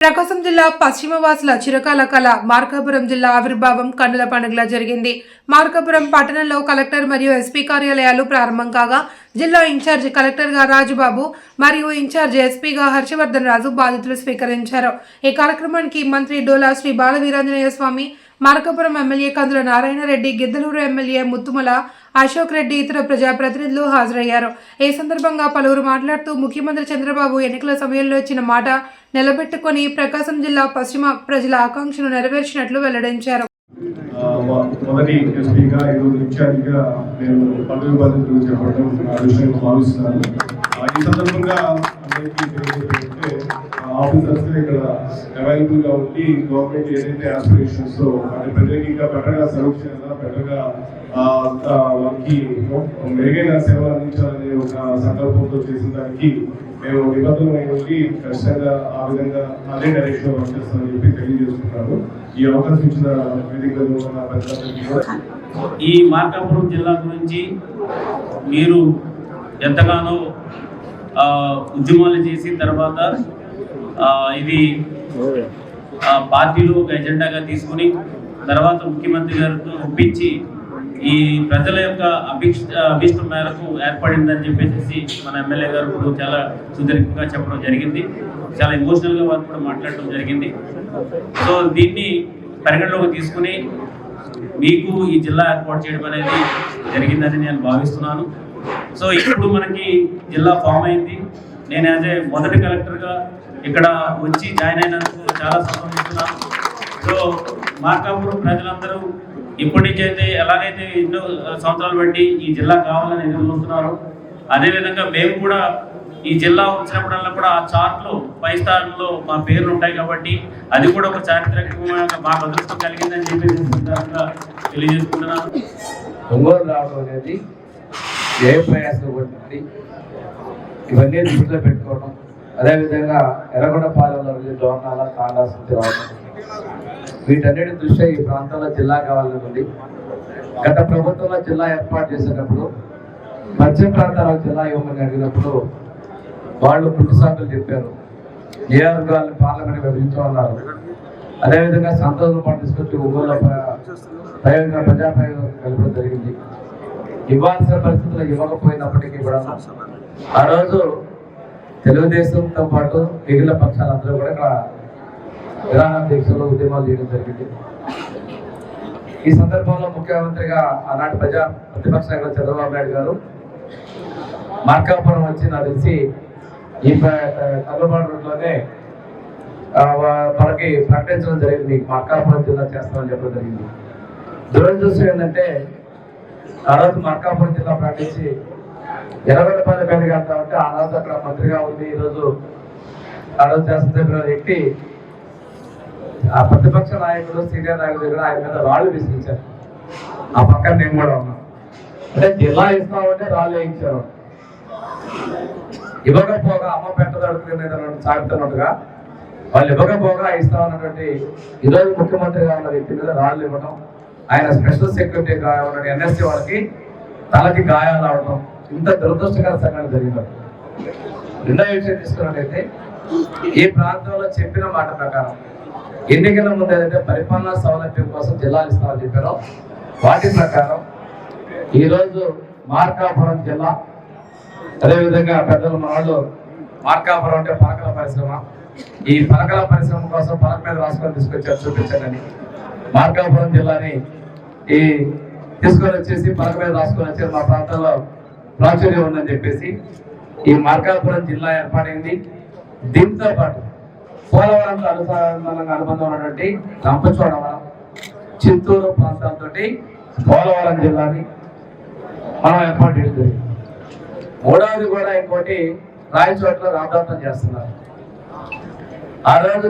ప్రకాశం జిల్లా పశ్చిమ వాసుల చిరకాల కళ మార్కాపురం జిల్లా ఆవిర్భావం కన్నుల పండుగలా జరిగింది. మార్కాపురం పట్టణంలో కలెక్టర్ మరియు ఎస్పీ కార్యాలయాలు ప్రారంభం కాగా జిల్లా ఇన్ఛార్జ్ కలెక్టర్గా రాజుబాబు మరియు ఇన్ఛార్జ్ ఎస్పీగా హర్షవర్ధన్ రాజు బాధ్యతలు స్వీకరించారు. ఈ కార్యక్రమానికి మంత్రి డోలా శ్రీ బాలవీరాంజనేయ స్వామి మార్కాపురం ఎమ్మెల్యే కందుల నారాయణరెడ్డి గిద్దలూరు ఎమ్మెల్యే ముత్తుమల అశోక్ రెడ్డి ఇతర ప్రజాప్రతినిధులు హాజరయ్యారు. ఈ సందర్భంగా పలువురు మాట్లాడుతూ ముఖ్యమంత్రి చంద్రబాబు ఎన్నికల సమయంలో ఇచ్చిన మాట నిలబెట్టుకొని ప్రకాశం జిల్లా పశ్చిమ ప్రజల ఆకాంక్షను నెరవేర్చినట్లు వెల్లడించారు. మొదటి ఎస్పీగా ఈరోజు ఇన్ఛార్జిగా నేను పదవి బాధ్యతలు చేపట్టడం నా విషయంగా భావిస్తున్నాను. ఈ సందర్భంగా అందరికీ ఆఫీసర్స్ ఇక్కడ అవైలబుల్గా ఉండి గవర్నమెంట్ ఏదైతే ఆస్పిరేషన్స్ అంటే ప్రజలకి ఇంకా బెటర్గా సర్వ్ చేయాలా బెటర్గా వాళ్ళకి మెరుగైన సేవలు అందించాలనే ఒక సంకల్పంతో చేసిన దానికి మేము నిబద్ధమై ఉండి ఖచ్చితంగా ఆ విధంగా అదే డైరెక్షన్ వర్క్ చేస్తామని చెప్పి తెలియజేస్తున్నాను ఈ అవకాశం ఇచ్చిన వేదికలో ఉన్న ప్రజలందరికీ ఈ మార్కాపురం జిల్లా గురించి మీరు ఎంతగానో ఉద్యమాలు చేసిన తర్వాత ఇది పార్టీలు ఒక ఎజెండాగా తీసుకుని తర్వాత ముఖ్యమంత్రి గారితో ఒప్పించి ఈ ప్రజల యొక్క అభిక్ష అభిష్టం మేరకు ఏర్పడిందని చెప్పేసి మన ఎమ్మెల్యే గారు ఇప్పుడు చాలా సుదీర్ఘంగా చెప్పడం జరిగింది. చాలా ఎమోషనల్గా వారు కూడా మాట్లాడడం జరిగింది. సో దీన్ని పరిగణలోకి తీసుకుని మీకు ఈ జిల్లా ఏర్పాటు చేయడం అనేది జరిగిందని నేను భావిస్తున్నాను. సో ఇప్పుడు మనకి జిల్లా ఫామ్ అయింది. నేను యాజ్ ఏ మొదటి కలెక్టర్గా ఇక్కడ వచ్చి జాయిన్ అయినందుకు చాలా సంతోషిస్తున్నాను. సో మార్కాపురం ప్రజలందరూ ఇప్పటి నుంచి అయితే ఎలాగైతే ఎన్నో సంవత్సరాలు బట్టి ఈ జిల్లా కావాలని ఎదురు చూస్తున్నారు. అదేవిధంగా మేము కూడా ఈ జిల్లా వచ్చినప్పుడల్లా కూడా ఆ చార్ట్లో పై స్థానంలో మా పేర్లు ఉంటాయి కాబట్టి అది కూడా ఒక చారిత్రకమైన మాకు అదృష్టం కలిగిందని చెప్పి నేను తెలియజేసుకుంటున్నాను. ఒంగోలు రావడం అనేది ఏ ప్రయాసం ఇవన్నీ దృష్టిలో పెట్టుకోవడం. అదేవిధంగా ఎర్రగొండపాలెంలో వెళ్ళి దోర్నాల కాండాసుకి రావడం వీటన్నిటి దృష్ట్యా ఈ ప్రాంతంలో జిల్లా కావాలని ఉంది గత ప్రభుత్వంలో జిల్లా ఏర్పాటు చేసేటప్పుడు మధ్య ప్రాంతాలకు జిల్లా ఇవ్వమని అడిగినప్పుడు వాళ్ళు పుట్టుసాకులు చెప్పారు. నియోజకవర్గాలను పార్లమెంట్ విభజించమన్నారు. అదేవిధంగా సంతోషం పాటు తీసుకొచ్చి ఒంగోలు ప్రయోజన ప్రజా ప్రయోజనం కలపడం జరిగింది. ఇవ్వాల్సిన పరిస్థితులు ఇవ్వకపోయినప్పటికీ కూడా ఆ రోజు తెలుగుదేశంతో పాటు మిగిలిన పక్షాలందరూ కూడా ఇక్కడ విరాణ దీక్షలో ఉద్యమాలు చేయడం జరిగింది. ఈ సందర్భంలో ముఖ్యమంత్రిగా ఆనాటి ప్రజా ప్రతిపక్ష నాయకుడు చంద్రబాబు నాయుడు గారు మార్కాపురం వచ్చి నాకు తెలిసి ఈ కల్లబాడు రోడ్లోనే మనకి ప్రకటించడం జరిగింది. మార్కాపురం జిల్లా చేస్తామని చెప్పడం జరిగింది. దురదృష్టం ఏంటంటే ఆ రోజు మార్కాపురం జిల్లా ప్రకటించి ఇరవై రూపాయల మీద కడతామంటే ఆ రోజు అక్కడ మంత్రిగా ఉంది ఈ రోజు ఆ రోజు వ్యక్తి ఆ ప్రతిపక్ష నాయకుడు సీనియర్ నాయకుడు దగ్గర ఆయన మీద రాళ్ళు విసిరించారు. ఆ పక్కన నేను కూడా ఉన్నా. అంటే జిల్లా ఇస్తామంటే రాళ్ళు వేయించారు ఇవ్వకపోగా అమ్మ పెట్టదడుకునే సాగుతున్నట్టుగా వాళ్ళు ఇవ్వకపోగా ఇస్తామన్నటువంటి ఈరోజు ముఖ్యమంత్రిగా ఉన్న వ్యక్తి మీద రాళ్ళు ఇవ్వడం ఆయన స్పెషల్ సెక్యూరిటీ ఉన్న ఎన్ఎస్సీ వాళ్ళకి తలకి గాయాలు అవడం ఇంత దురదృష్టకర సంఘటన జరిగింది. రెండో విషయం తీసుకున్నట్లయితే ఈ ప్రాంతంలో చెప్పిన మాట ప్రకారం ఎన్నికల ముందు ఏదైతే పరిపాలనా సౌలభ్యం కోసం జిల్లాలు ఇస్తామని చెప్పారో వాటి ప్రకారం ఈరోజు మార్కాపురం జిల్లా అదేవిధంగా పెద్దలు మనవాళ్ళు మార్కాపురం అంటే పలకల పరిశ్రమ. ఈ పలకల పరిశ్రమ కోసం పలక మీద రాసుకొని తీసుకొచ్చారు చూపించండి మార్కాపురం జిల్లాని ఈ తీసుకొని వచ్చేసి పలక మీద రాసుకొని వచ్చారు మా ప్రాంతంలో ప్రాచుర్యం ఉందని చెప్పేసి ఈ మార్కాపురం జిల్లా ఏర్పాటైంది. దీంతో పాటు పోలవరంలో అనుసంధానంగా అనుబంధం ఉన్నటువంటి రంపచోడవరం చిత్తూరు ప్రాంతాలతోటి పోలవరం జిల్లాని మనం ఏర్పాటు చేస్తుంది మూడవది కూడా ఇంకోటి రాయచోట్ల రామదాంతం చేస్తున్నారు. ఆ రోజు